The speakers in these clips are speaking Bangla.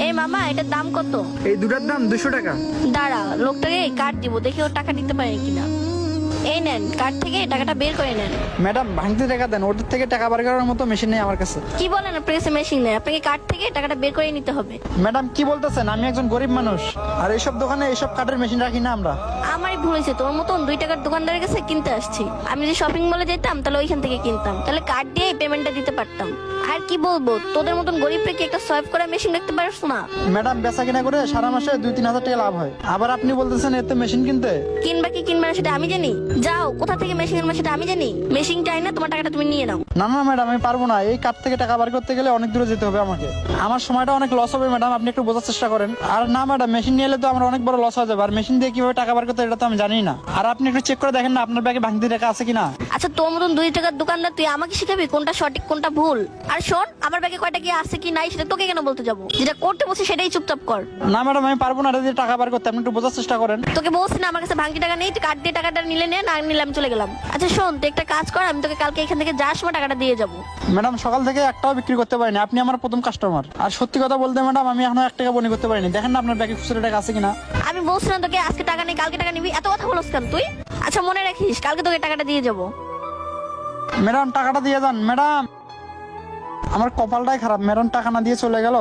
এই মামা এটার দাম কত? এই দুটার দাম দুশো টাকা। দাঁড়া লোকটাকে কার্ড দিব দেখি ওর টাকা নিতে পারে কিনা। এই নেন কার্ড থেকে টাকাটা বের করে নেন? ম্যাডাম ভাঙতে টাকা দেন ওদের থেকে টাকা বার করার মতো মেশিন নেই আমার কাছে। কি বলেন প্রেসে মেশিন নেই? আপনাকে কার্ড থেকে টাকাটা বের করে নিতে হবে? ম্যাডাম কি বলতেছেন? আমি একজন গরিব মানুষ। আর এইসব দোকানে এইসব কাঠের মেশিন রাখি না আমরা। আমারই ভুল হয়েছে। তোর মতন দুই টাকার দোকানদারের কাছে কিনতে আসছি। আমি যদি শপিং মলে যেতাম তাহলে ওইখান থেকে কিনতাম। তাহলে কার্ড দিয়ে পেমেন্টটা দিতে পারতাম। আর কি বলব তোদের মতন গরিবকে কি একটা সোয়াইপ করা মেশিন রাখতে পারছ না? ম্যাডাম বেচা কিনা করে সারা মাসে দুই তিন হাজার টাকা লাভ হয়। আবার আপনি বলতেছেন এতে মেশিন কিনতে? কিনবা কি কিনবা না সেটা আমি জানি। যাও কোথা থেকে মেশিন আনবা সেটা আমি জানি। মেশিন চাই না তোমার টাকাটা তুমি নিয়ে নাও। না না ম্যাডাম আমি পারব না। এই কাঠ থেকে টাকা বার করতে গেলে অনেক দূরে যেতে হবে আমাকে। আমার সময়টা অনেক লস হবে ম্যাডাম আপনি একটু বোঝার চেষ্টা করেন। আর না ম্যাডাম মেশিন নিয়ে এলে তো আমার অনেক বড় লস হয়ে যাবে। আর মেশিন দিয়ে কীভাবে টাকা বার করতে এটা তো আমি জানি না। আর আপনি একটু চেক করে দেখেন না আপনার ব্যাগে ভাঙতি টাকা আছে কিনা। আচ্ছা তোর মতন দুই টাকার দোকানদার তুই আমাকে শিখাবি কোনটা সঠিক কোনটা ভুল? আর শোন আমার ব্যাগে কয়টা কি আছে কি নাই সেটা তোকে কেন বলতে যাব? যেটা করতে বলছি সেটাই চুপচাপ কর। না ম্যাডাম আমি পারব না এটা দিয়ে টাকা বার করতে। আপনি একটু বোঝার চেষ্টা করেন। তোকে বলছি না আমার কাছে ভাঙতি টাকা নেই তুই কার্ড দিয়ে টাকাটা নিলে নে না নিলে আমি চলে গেলাম। আচ্ছা শোন তুই একটা কাজ কর আমি তোকে কালকে এখান থেকে যাওয়ার সময় টাকাটা দিয়ে যাব। ম্যাডাম সকাল থেকে একটাও বিক্রি করতে পারিনি। আপনি আমার প্রথম কাস্টমার আর সত্যি কথা বলতে ম্যাডাম আমি এখনও এক টাকা বনি করতে পারিনি। দেখেন না আপনার ব্যাগে খুচরো টাকা আছে কিনা। আমি বলছি না তোকে আজকে টাকা নেই কালকে টাকা নিবি। এত কথা বলছ কেন তুই? আচ্ছা মনে রাখিস কালকে তোকে টাকাটা দিয়ে যাব। ম্যাডাম টাকাটা দিয়ে যান ম্যাডাম। আমার কপালটাই খারাপ। ম্যাডাম টাকা না দিয়ে চলে গেল।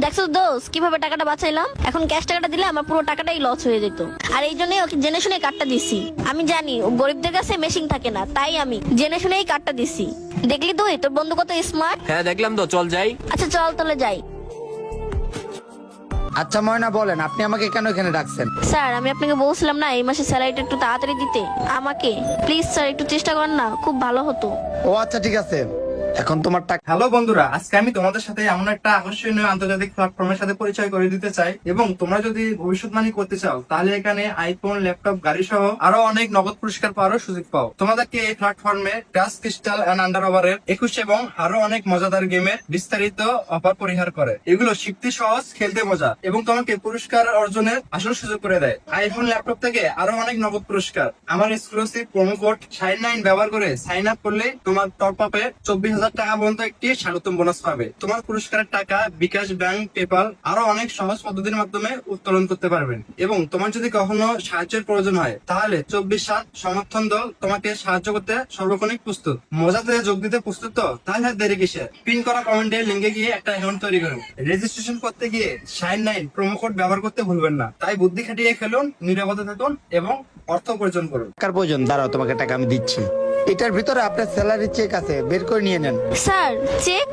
দেখছ দোষ কীভাবে টাকাটা বাঁচাইলাম? এখন ক্যাশ টাকাটা দিলে আমার পুরো টাকাটাই লস হয়ে যেত। আর এই জন্যই ওকে জেনে শুনে কার্ডটা দিছি। আমি জানি ও গরিবদের কাছে মেশিন থাকে না তাই আমি জেনে শুনেই কার্ডটা দিছি। দেখলি তুই? তোর বন্ধু কত স্মার্ট হ্যাঁ দেখলাম তো চল যাই। আচ্ছা চল তাহলে যাই। আচ্ছা ময়না বলেন আপনি আমাকে কেন এখানে ডাকছেন? স্যার আমি আপনাকে বলছিলাম না এই মাসে স্যালারিটা একটু তাড়াতাড়ি দিতে। আমাকে প্লিজ স্যার একটু চেষ্টা করেন না খুব ভালো হতো। ও আচ্ছা ঠিক আছে। এখন তোমার টাকা হ্যালো বন্ধুরা, আজকে আমি তোমাদের সাথে এমন একটা আকর্ষণীয় আন্তর্জাতিক প্ল্যাটফর্মের সাথে পরিচয় করে দিতে চাই এবং তোমরা যদি ভবিষ্যৎবাণী করতে চাও, তাহলে এখানে আইফোন ল্যাপটপ গাড়ি সহ আরও অনেক নগদ পুরস্কার পাওয়ারও সুযোগ পাও। তোমাদেরকে এই প্ল্যাটফর্মে টাচ ক্রিস্টাল এন্ড আন্ডার ওভারের একুশ এবং আরও অনেক মজাদার গেমের বিস্তারিত অফার পরিহার করে। এগুলো শিখতে সহজ, খেলতে মজা এবং তোমাকে পুরস্কার অর্জনের আসল সুযোগ করে দেয়। আইফোন ল্যাপটপ থেকে আরও অনেক নগদ পুরস্কার। আমার exclusive promo code sign nine ব্যবহার করে সাইন আপ করলে তোমার টপ আপে চব্বিশ হাজার টাকা পর্যন্ত একটি স্বাগতম বোনাস পাবে। তোমার পুরস্কারের টাকা বিকাশ ব্যাংক পেপাল আরও অনেক সহজ পদ্ধতির মাধ্যমে উত্তোলন করতে পারবেন। এবং তোমার যদি কখনো সাহায্যের প্রয়োজন হয়, তাহলে চব্বিশ সাত সমর্থন দল তোমাকে সাহায্য করতে সর্বক্ষণিক প্রস্তুত। মজাতে যোগ দিতে প্রস্তুত তো? তাহলে দেরি কিসে পিন করা কমেন্টে লিঙ্কে গিয়ে একটা অ্যাকাউন্ট তৈরি করুন। রেজিস্ট্রেশন করতে গিয়ে সাইন নাইন প্রোমো কোড ব্যবহার করতে ভুলবেন না। তাই বুদ্ধি খাটিয়ে খেলুন, নিরাপদে থাকুন এবং অর্থ উপার্জন করুন। টাকার প্রয়োজন? দাঁড়াও, তোমাকে টাকা আমি দিচ্ছি। এটার ভিতরে আপনার স্যালারি চেক আছে বের করে নিয়ে নেন। Sir check